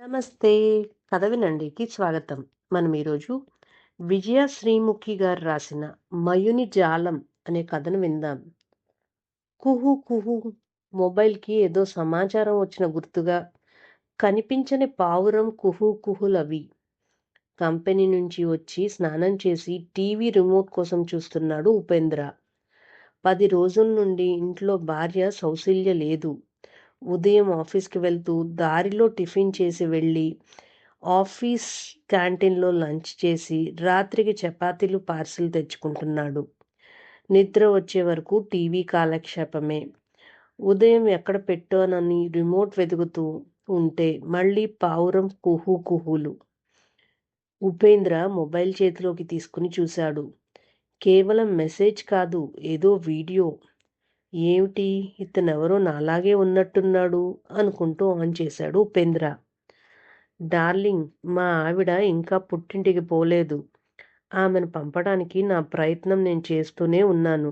నమస్తే. కథ వినండికి స్వాగతం. మనం ఈరోజు విజయ శ్రీముఖి గారు రాసిన 'మయుని జాలం' అనే కథను విందాం. కుహు కుహు మొబైల్‌కి ఏదో సమాచారం వచ్చిన గుర్తుగా కనిపించని పావురం కుహు కుహులవి. కంపెనీ నుంచి వచ్చి స్నానం చేసి టీవీ రిమోట్ కోసం చూస్తున్నాడు ఉపేంద్ర. పది రోజుల నుండి ఇంట్లో భార్య సౌశల్య లేదు. ఉదయం ఆఫీస్‌కి వెళ్తూ దారిలో టిఫిన్ చేసి వెళ్ళి, ఆఫీస్ క్యాంటీన్‌లో లంచ్ చేసి, రాత్రికి చపాతీలు పార్సిల్ తెచ్చుకుంటున్నాడు. నిద్ర వచ్చే వరకు టీవీ కాలక్షేపమే. ఉదయం ఎక్కడ పెట్టానని రిమోట్ వెతుకుతూ ఉంటే మళ్ళీ పావురం కుహు కుహులు. ఉపేంద్ర మొబైల్ చేతిలోకి తీసుకుని చూశాడు. కేవలం మెసేజ్ కాదు ఏదో వీడియో. ఏమిటి ఇతనెవరో నాలాగే ఉన్నట్టున్నాడు అనుకుంటూ ఆన్ చేశాడు ఉపేంద్ర. డార్లింగ్ మా ఆవిడ ఇంకా పుట్టింటికి పోలేదు. ఆమెను పంపడానికి నా ప్రయత్నం నేను చేస్తూనే ఉన్నాను.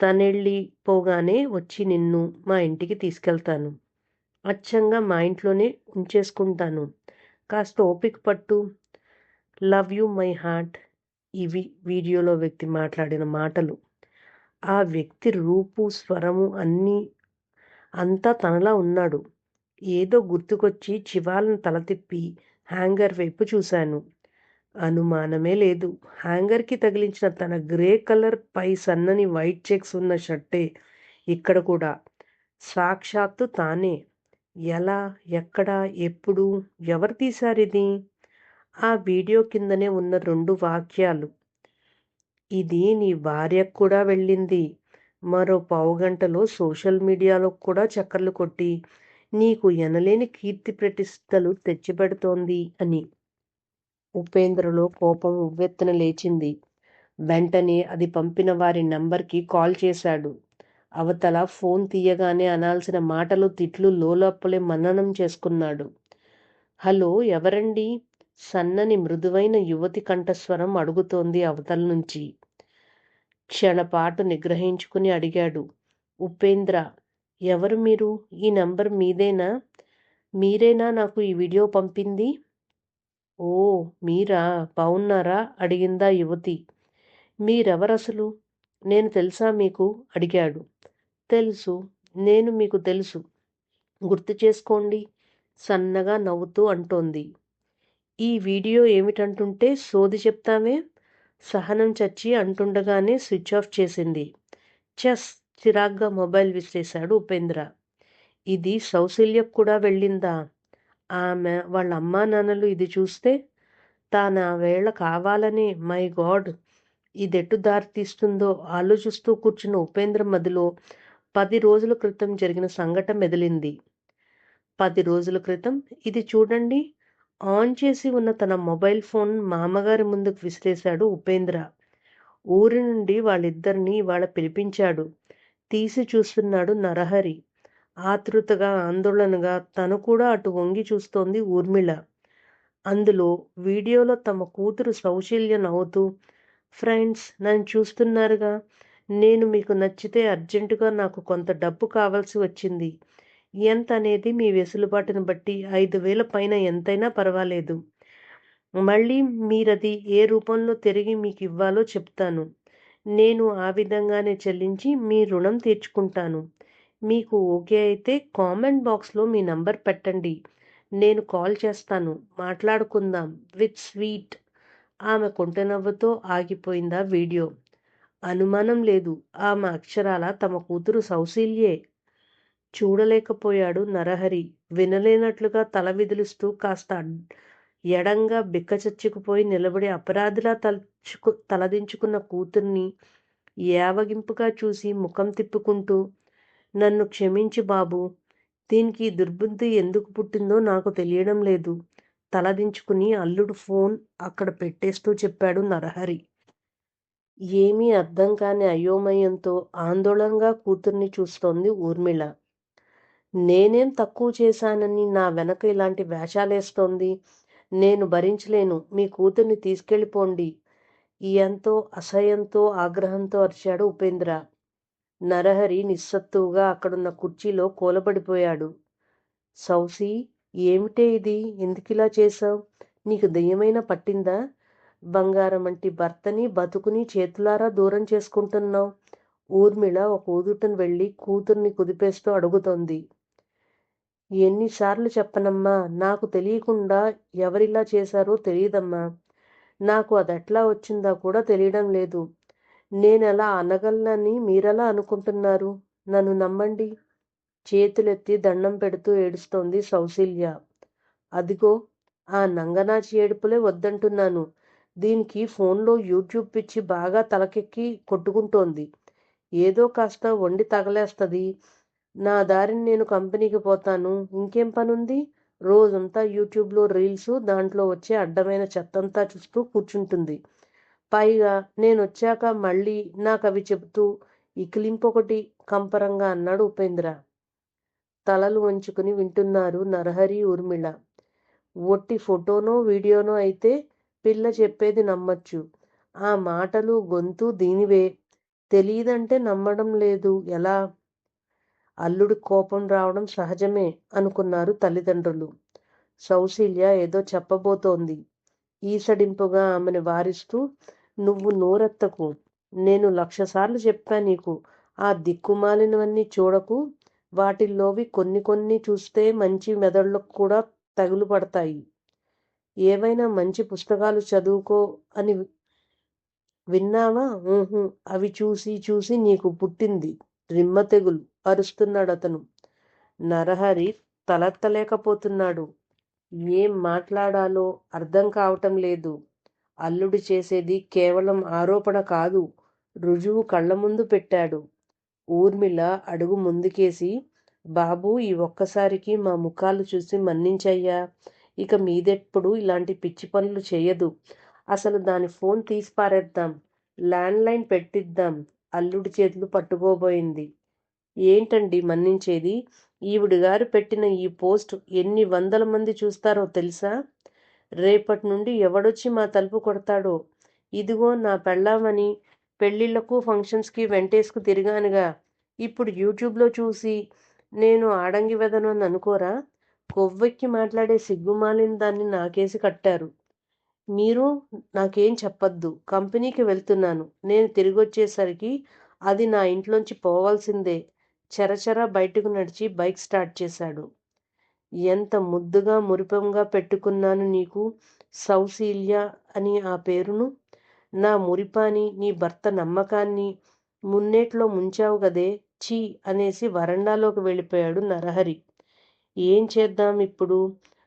తనెళ్ళి పోగానే వచ్చి నిన్ను మా ఇంటికి తీసుకెళ్తాను. అచ్చంగా మా ఇంట్లోనే ఉంచేసుకుంటాను. కాస్త ఓపిక పట్టు. లవ్ యూ మై హార్ట్ ఇవి వీడియోలో వ్యక్తి మాట్లాడిన మాటలు. ఆ వ్యక్తి రూపు, స్వరము అన్నీ అంతా తనలా ఉన్నాడు. ఏదో గుర్తుకొచ్చి చివాలను తల తిప్పి హ్యాంగర్ వైపు చూశాను. అనుమానమే లేదు. హ్యాంగర్‌కి తగిలించిన తన గ్రే కలర్ పై సన్నని వైట్ చెక్స్ ఉన్న షర్టే ఇక్కడ కూడా. సాక్షాత్తు తానే. ఎలా? ఎక్కడ? ఎప్పుడు? ఎవరు తీశారిది? ఆ వీడియో కిందనే ఉన్న రెండు వాక్యాలు. ఇది నీ భార్యకు కూడా వెళ్ళింది. మరో పావుగంటలో సోషల్ మీడియాలో కూడా చక్కర్లు కొట్టి నీకు ఎనలేని కీర్తి ప్రతిష్టలు తెచ్చిపెడుతోంది అని. ఉపేంద్రలో కోపం ఉవ్వెత్తున లేచింది. వెంటనే అది పంపిన వారి నంబర్‌కి కాల్ చేశాడు. అవతల ఫోన్ తీయగానే అనాల్సిన మాటలు, తిట్లు లోలోపలే మననం చేసుకున్నాడు. హలో ఎవరండి సన్నని మృదువైన యువతి కంఠస్వరం అడుగుతోంది అవతల నుంచి. క్షణపాటు నిగ్రహించుకుని అడిగాడు. ఉపేంద్ర. ఎవరు మీరు? ఈ నంబర్ మీదేనా? మీరేనా నాకు ఈ వీడియో పంపింది? ఓ మీరా? బావున్నారా? అడిగిందా యువతి. మీరెవరసలు? నేను తెలుసా మీకు? అడిగాడు. తెలుసు. నేను మీకు తెలుసు. గుర్తు చేసుకోండి సన్నగా నవ్వుతూ అంటోంది. ఈ వీడియో ఏమిటంటుంటే సోది చెప్తావే? సహనం చచ్చి అంటుండగానే స్విచ్ ఆఫ్ చేసింది. చెస్ చిరాగ్గా మొబైల్ విసిరేశాడు ఉపేంద్ర. ఇది సౌశల్యకు కూడా వెళ్ళిందా? ఆమె వాళ్ళ అమ్మానాన్నలు ఇది చూస్తే? తానావేళ కావాలనే మై గాడ్ ఇదెట్టు దారి తీస్తుందో ఆలోచిస్తూ కూర్చున్న ఉపేంద్ర మదిలో పది రోజుల క్రితం జరిగిన సంఘటన మెదిలింది. పది రోజుల క్రితం ఇది చూడండి ఆన్ చేసి ఉన్న తన మొబైల్ ఫోన్ మామగారి ముందుకు విసిరేశాడు ఉపేంద్ర. ఊరి నుండి వాళ్ళిద్దరినీ ఇవాళ పిలిపించాడు. తీసి చూస్తున్నాడు నరహరి. ఆతృతగా, ఆందోళనగా తను కూడా అటు వంగి చూస్తోంది ఊర్మిళ. అందులో వీడియోలో తమ కూతురు సౌశల్య నవ్వుతూ ఫ్రెండ్స్ నన్ను చూస్తున్నారుగా. నేను మీకు నచ్చితే అర్జెంటుగా నాకు కొంత డబ్బు కావాల్సి వచ్చింది. ఎంత అనేది మీ వెసులుబాటును బట్టి ఐదు వేల పైన ఎంతైనా పర్వాలేదు. మళ్ళీ మీరది ఏ రూపంలో తిరిగి మీకు ఇవ్వాలో చెప్తాను. నేను ఆ విధంగానే చెల్లించి మీ రుణం తీర్చుకుంటాను. మీకు ఓకే అయితే కామెంట్ బాక్స్‌లో మీ నంబర్ పెట్టండి. నేను కాల్ చేస్తాను. మాట్లాడుకుందాం విత్ స్వీట్ ఆమె కొంటనవ్వుతో ఆగిపోయిందా వీడియో. అనుమానం లేదు ఆమె అక్షరాల తమ కూతురు సౌశీల్యే చూడలేకపోయాడు నరహరి. వినలేనట్లుగా తల విదిలిస్తూ కాస్త ఎడంగా బిక్కచచ్చుకుపోయి నిలబడి అపరాధిలా తలుచుకు తలదించుకున్న కూతుర్ని యావగింపుగా చూసి ముఖం తిప్పుకుంటూ నన్ను క్షమించి బాబూ. దీనికి దుర్బుద్ధి ఎందుకు పుట్టిందో నాకు తెలియడం లేదు. తలదించుకుని అల్లుడు ఫోన్ అక్కడ పెట్టేస్తూ చెప్పాడు నరహరి. ఏమీ అర్థం కాని అయోమయంతో ఆందోళనగా కూతుర్ని చూస్తోంది ఊర్మిళ. నేనేం తక్కువ చేశానని నా వెనక ఇలాంటి వేషాలేస్తోంది? నేను భరించలేను. మీ కూతుర్ని తీసుకెళ్ళిపోండి ఎంతో అసహ్యంతో, ఆగ్రహంతో అరిచాడు ఉపేంద్ర. నరహరి నిస్సత్తువుగా అక్కడున్న కుర్చీలో కూలబడిపోయాడు. సౌసీ ఏమిటే ఇది ఎందుకిలా చేశావు నీకు దెయ్యమైన పట్టిందా బంగారం వంటి భర్తని బతుకుని చేతులారా దూరం చేసుకుంటున్నావు ఊర్మిళ ఒక ఊదుటను వెళ్ళి కూతుర్ని కుదిపేస్తూ అడుగుతోంది ఎన్నిసార్లు చెప్పనమ్మా? నాకు తెలియకుండా ఎవరిలా చేశారో తెలియదమ్మా. నాకు అదెట్లా వచ్చిందా కూడా తెలియడం లేదు. నేనెలా అనగలనని మీరెలా అనుకుంటున్నారు? నన్ను నమ్మండి. చేతులెత్తి దండం పెడుతూ ఏడుస్తోంది సౌశీల్య. అదిగో ఆ నంగనాచి ఏడుపులే వద్దంటున్నాను. దీనికి ఫోన్లో యూట్యూబ్ పిచ్చి బాగా తలకెక్కి కొట్టుకుంటోంది. ఏదో కాస్త వండి తగలేస్తుంది. నా దారిని నేను కంపెనీకి పోతాను. ఇంకేం పనుంది? రోజంతా యూట్యూబ్లో రీల్స్ దాంట్లో వచ్చే అడ్డమైన చెత్తంతా చూస్తూ కూర్చుంటుంది. పైగా నేను వచ్చాక మళ్ళీ నాకు అవి చెబుతూ ఇకిలింపొకటి కంపరంగా అన్నాడు ఉపేంద్ర. తలలు వంచుకుని వింటున్నారు నరహరి ఊర్మిళ. ఒట్టి ఫోటోనో వీడియోనో అయితే పిల్ల చెప్పేది నమ్మచ్చు. ఆ మాటలు గొంతు దీనివే. తెలియదంటే నమ్మడం లేదు. ఎలా? అల్లుడి కోపం రావడం సహజమే అనుకున్నారు తల్లిదండ్రులు. సౌశీల్య ఏదో చెప్పబోతోంది. ఈసడింపుగా ఆమెను వారిస్తూ నువ్వు నోరెత్తకు. నేను లక్షసార్లు చెప్పా నీకు. ఆ దిక్కుమాలినవన్నీ చూడకు. వాటిల్లోవి కొన్ని కొన్ని చూస్తే మంచి మెదళ్ళకు కూడా తగులు పడతాయి. ఏవైనా మంచి పుస్తకాలు చదువుకో అని విన్నావా? అవి చూసి చూసి నీకు పుట్టింది. రిమ్మ తెగులు అరుస్తున్నాడు అతను. నరహరి తలెత్తలేకపోతున్నాడు. ఏం మాట్లాడాలో అర్థం కావటం లేదు. అల్లుడు చేసేది కేవలం ఆరోపణ కాదు. రుజువు కళ్ళ ముందు పెట్టాడు. ఊర్మిళ అడుగు ముందుకేసి బాబు ఈ ఒక్కసారికి మా ముఖాలు చూసి మన్నించయ్యా. ఇక మీదెప్పుడు ఇలాంటి పిచ్చి పనులు చేయదు. అసలు దాని ఫోన్ తీసి పారేద్దాం ల్యాండ్లైన్ పెట్టిద్దాం. అల్లుడి చేతులు పట్టుకోబోయింది. ఏంటండి మన్నించేది? ఈవిడి గారు పెట్టిన ఈ పోస్ట్ ఎన్ని వందల మంది చూస్తారో తెలుసా? రేపటి నుండి ఎవడొచ్చి మా తలుపు కొడతాడో? ఇదిగో నా పెళ్ళామని పెళ్ళిళ్ళకు ఫంక్షన్స్కి వెంటేసుకు తిరిగానుగా. ఇప్పుడు యూట్యూబ్లో చూసి నేను ఆడంగి వెదను అని అనుకోరా కొవ్వెక్కి మాట్లాడే సిగ్గుమాలిన దాన్ని నాకేసి కట్టారు. మీరు నాకేం చెప్పొద్దు. కంపెనీకి వెళ్తున్నాను. నేను తిరిగి వచ్చేసరికి అది నా ఇంట్లోంచి పోవాల్సిందే. చెరచెర బయటకు నడిచి బైక్ స్టార్ట్ చేశాడు. ఎంత ముద్దుగా మురిపంగా పెట్టుకున్నాను నీకు సౌశీల్య అని ఆ పేరును? నా మురిపాని నీ భర్త నమ్మకాన్ని మున్నేట్లో ముంచావు గదే చీ అనేసి వరండాలోకి వెళ్ళిపోయాడు నరహరి. ఏం చేద్దాం ఇప్పుడు?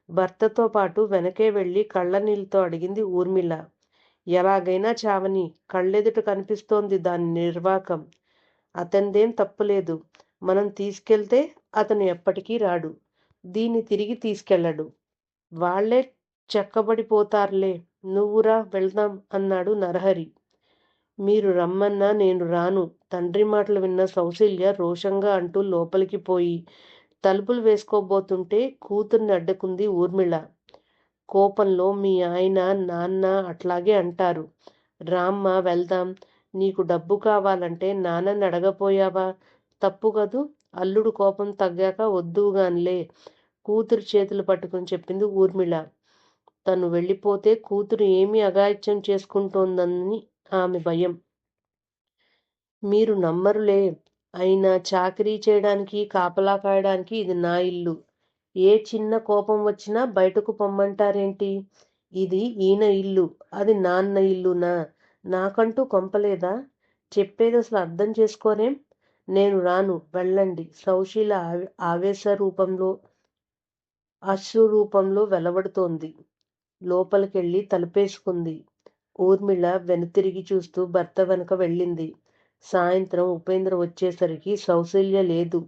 భర్తతో పాటు వెనకే వెళ్ళి కళ్ళనీళ్ళతో అడిగింది ఊర్మిళ. ఎలాగైనా చావని కళ్ళెదుట కనిపిస్తోంది దాని నిర్వాకం. అతనిదేం తప్పులేదు. మనం తీసుకెళ్తే అతను ఎప్పటికీ రాడు. దీన్ని తిరిగి తీసుకెళ్ళడు. వాళ్ళే చెక్కబడిపోతారులే. నువ్వురా వెళ్దాం అన్నాడు నరహరి. మీరు రమ్మన్నా నేను రాను. తండ్రి మాటలు విన్న సౌశల్య రోషంగా అంటూ లోపలికి పోయి తలుపులు వేసుకోబోతుంటే కూతుర్ని అడ్డుకుంది ఊర్మిళ. కోపంలో మీ ఆయన నాన్న అట్లాగే అంటారు. రామ్మ వెళ్దాం. నీకు డబ్బు కావాలంటే నాన్నని అడగపోయావా? తప్పు కదూ? అల్లుడు కోపం తగ్గాక వద్దుగానిలే కూతురు చేతులు పట్టుకుని చెప్పింది ఊర్మిళ. తను వెళ్ళిపోతే కూతురు ఏమి అగాయిత్యం చేసుకుంటోందని ఆమె భయం. మీరు నమ్మరులే. అయినా చాకరీ చేయడానికి కాపలా కాయడానికి ఇది నా ఇల్లు. ఏ చిన్న కోపం వచ్చినా బయటకు పొమ్మంటారేంటి? ఇది ఈయన ఇల్లు. అది నాన్న ఇల్లునా? నాకంటూ కొంపలేదా? చెప్పేది అసలు అర్థం చేసుకోరేం? నేను రాను. వెళ్ళండి. సౌశీల ఆవేశ రూపంలో అశ్రు రూపంలో వెలవడుతోంది లోపలికెళ్ళి తలుపేసుకుంది. ఊర్మిళ వెనుతిరిగి చూస్తూ భర్త వెనక వెళ్ళింది. సాయంత్రం ఉపేంద్ర వచ్చేసరికి సౌశల్య లేదు.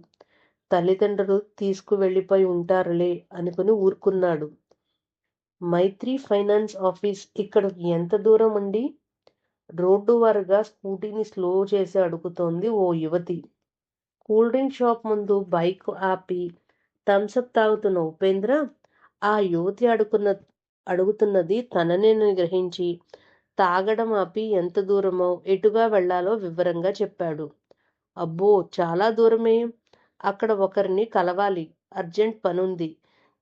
తల్లిదండ్రులు తీసుకువెళ్ళిపోయి ఉంటారులే అనుకుని ఊరుకున్నాడు. మైత్రి ఫైనాన్స్ ఆఫీస్ ఇక్కడ ఎంత దూరం అండి? రోడ్డు వారుగా స్కూటీని స్లో చేసి అడుగుతోంది ఓ యువతి. కూల్ డ్రింక్ షాప్ ముందు బైక్ ఆపి థమ్సప్ తాగుతున్న ఉపేంద్ర ఆ యువతి అడుగున్న అడుగుతున్నది తననే గ్రహించి తాగడం ఆపి ఎంత దూరమో ఎటుగా వెళ్ళాలో వివరంగా చెప్పాడు. అబ్బో చాలా దూరమే. అక్కడ ఒకరిని కలవాలి. అర్జెంట్ పనుంది.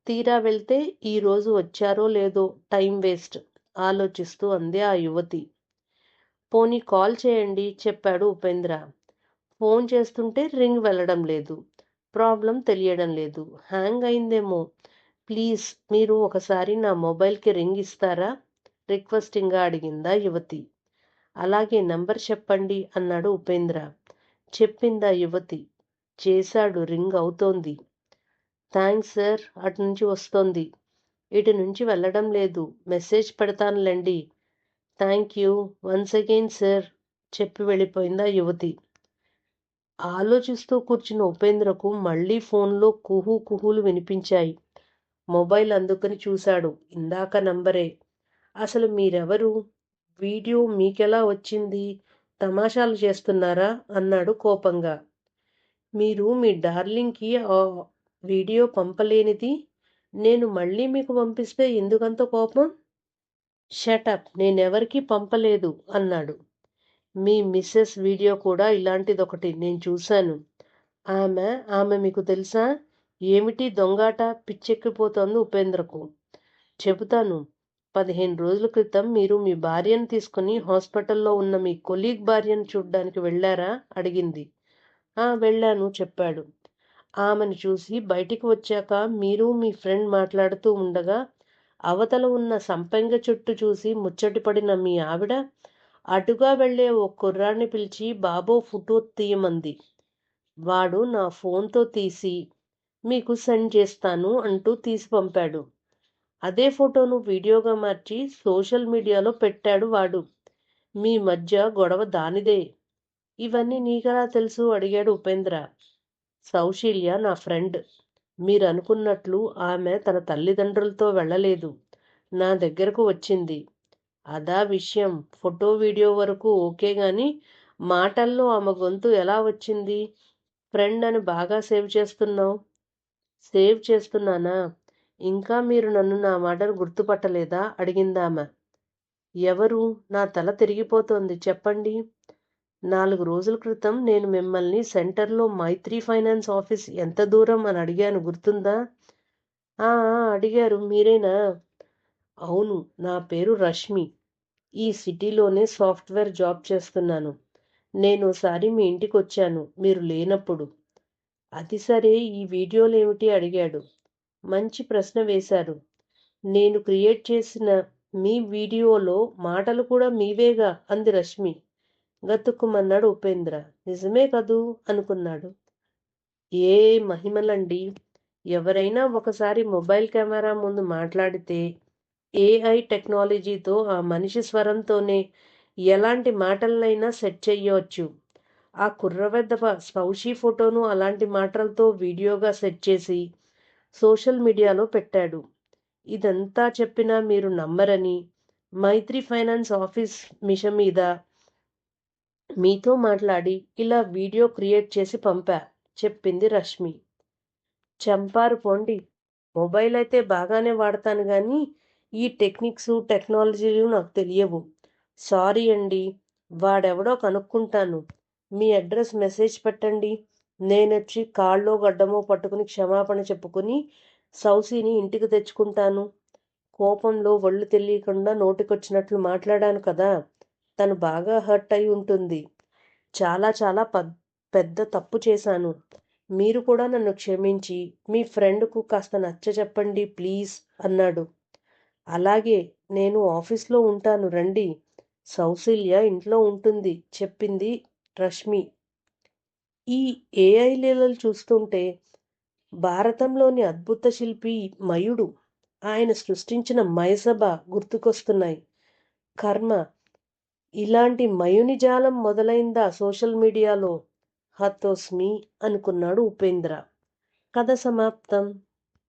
తీరా వెళ్తే ఈరోజు వచ్చారో లేదో టైం వేస్ట్ ఆలోచిస్తూ అంది ఆ యువతి. పోనీ కాల్ చేయండి చెప్పాడు ఉపేంద్ర. ఫోన్ చేస్తుంటే రింగ్ వెళ్ళడం లేదు. ప్రాబ్లం తెలియడం లేదు. హ్యాంగ్ అయిందేమో. ప్లీజ్ మీరు ఒకసారి నా మొబైల్కి రింగ్ ఇస్తారా? రిక్వెస్టింగ్గా అడిగిందా యువతి. అలాగే నంబర్ చెప్పండి అన్నాడు ఉపేంద్ర. చెప్పిందా యువతి. చేశాడు రింగ్ అవుతోంది. థ్యాంక్స్ సార్ అటు నుంచి వస్తోంది. ఇటు నుంచి వెళ్ళడం లేదు. Message పెడతానులేండి. Thank you. Once again sir చెప్పి వెళ్ళిపోయిందా యువతి. ఆలోచిస్తూ కూర్చున్న ఉపేంద్రకు మళ్ళీ ఫోన్లో కుహు కుహులు వినిపించాయి. మొబైల్ అందుకని చూశాడు. ఇందాక నంబరే. అసలు మీరెవరు? వీడియో మీకెలా వచ్చింది? తమాషాలు చేస్తున్నారా? అన్నాడు కోపంగా. మీరు మీ డార్లింగ్కి ఆ వీడియో పంపలేనిది? నేను మళ్ళీ మీకు పంపిస్తే ఎందుకంత కోపం? షటప్ నేనెవరికీ పంపలేదు అన్నాడు. మీ మిస్సెస్ వీడియో కూడా ఇలాంటిదొకటి నేను చూశాను. ఆమె ఆమె మీకు తెలుసా? ఏమిటి దొంగాట? పిచ్చెక్కిపోతోంది ఉపేంద్రకు. చెబుతాను పదిహేను రోజుల క్రితం మీరు మీ భార్యను తీసుకుని హాస్పిటల్లో ఉన్న మీ కొలీగ్ భార్యను చూడ్డానికి వెళ్ళారా? అడిగింది. ఆ వెళ్ళాను చెప్పాడు. ఆమెను చూసి బయటికి వచ్చాక మీరు మీ ఫ్రెండ్ మాట్లాడుతూ ఉండగా అవతల ఉన్న సంపెంగ చుట్టూ చూసి ముచ్చటిపడిన మీ ఆవిడ అటుగా వెళ్ళే ఓ కుర్రాన్ని పిలిచి బాబో ఫోటో తీయమంది. వాడు నా ఫోన్తో తీసి మీకు సెండ్ చేస్తాను అంటూ తీసి పంపాడు. అదే ఫోటోను వీడియోగా మార్చి సోషల్ మీడియాలో పెట్టాడు వాడు. మీ మధ్య గొడవ దానిదే. ఇవన్నీ నీకెలా తెలుసు? అడిగాడు ఉపేంద్ర. సౌశీల్య నా ఫ్రెండ్. మీరు అనుకున్నట్లు ఆమె తన తల్లిదండ్రులతో వెళ్ళలేదు. నా దగ్గరకు వచ్చింది. అదా విషయం. ఫోటో వీడియో వరకు ఓకే కానీ మాటల్లో ఆమె గొంతు ఎలా వచ్చింది? ఫ్రెండ్ అని బాగా సేవ్ చేస్తున్నావు? సేవ్ చేస్తున్నానా? ఇంకా మీరు నన్ను నా మాటను గుర్తుపట్టలేదా? అడిగిందామె. ఎవరు? నా తల తిరిగిపోతోంది. చెప్పండి. నాలుగు రోజుల క్రితం నేను మిమ్మల్ని సెంటర్లో మైత్రి ఫైనాన్స్ ఆఫీస్ ఎంత దూరం అని అడిగాను. గుర్తుందా? ఆ అడిగారు. మీరేనా? అవును నా పేరు రష్మి. ఈ సిటీలోనే సాఫ్ట్వేర్ జాబ్ చేస్తున్నాను. నేను ఒకసారి మీ ఇంటికి వచ్చాను మీరు లేనప్పుడు. అది సరే ఈ వీడియోలు ఏమిటి అడిగాడు. మంచి ప్రశ్న వేశారు. నేను క్రియేట్ చేసిన మీ వీడియోలో మాటలు కూడా మీవేగా అంది రష్మి. గతుక్కుమన్నాడు ఉపేంద్ర. నిజమే కదూ? అనుకున్నాడు. ఏ మహిమలండి. ఎవరైనా ఒకసారి మొబైల్ కెమెరా ముందు మాట్లాడితే ఏఐ టెక్నాలజీతో ఆ మనిషి స్వరంతోనే ఎలాంటి మాటలనైనా సెట్ చేయవచ్చు ఆ కుర్రవెద్ద స్పౌషీ ఫోటోను అలాంటి మాటలతో వీడియోగా సెట్ చేసి సోషల్ మీడియాలో పెట్టాడు. ఇదంతా చెప్పినా మీరు నమ్మరని మైత్రి ఫైనాన్స్ ఆఫీస్ మిష మీద మీతో మాట్లాడి ఇలా వీడియో క్రియేట్ చేసి పంపా చెప్పింది రష్మి. చంపారు పోండి. మొబైల్ అయితే బాగానే వాడతాను కానీ ఈ టెక్నిక్స్ టెక్నాలజీలు నాకు తెలియవు. సారీ అండి వాడెవడో కనుక్కుంటాను. మీ అడ్రస్ మెసేజ్ పెట్టండి. నేనొచ్చి కాళ్ళో గడ్డమో పట్టుకుని క్షమాపణ చెప్పుకుని సౌసీని ఇంటికి తెచ్చుకుంటాను. కోపంలో ఒళ్ళు తెలియకుండా నోటికొచ్చినట్లు మాట్లాడాను కదా తను బాగా హర్ట్ అయి ఉంటుంది. చాలా చాలా పెద్ద తప్పు చేశాను. మీరు కూడా నన్ను క్షమించి మీ ఫ్రెండ్కు కాస్త నచ్చ చెప్పండి ప్లీజ్ అన్నాడు. అలాగే నేను ఆఫీస్లో ఉంటాను రండి. సౌశల్య ఇంట్లో ఉంటుంది చెప్పింది రష్మి. ఈ ఏఐ లీలలు చూస్తుంటే భారతంలోని అద్భుత శిల్పి మయుడు ఆయన సృష్టించిన మయసభ గుర్తుకొస్తున్నాయి. కర్మ ఇలాంటి మయుని జాలం మొదలైందా సోషల్ మీడియాలో? హతోస్మి అనుకున్నాడు ఉపేంద్ర. కథ సమాప్తం.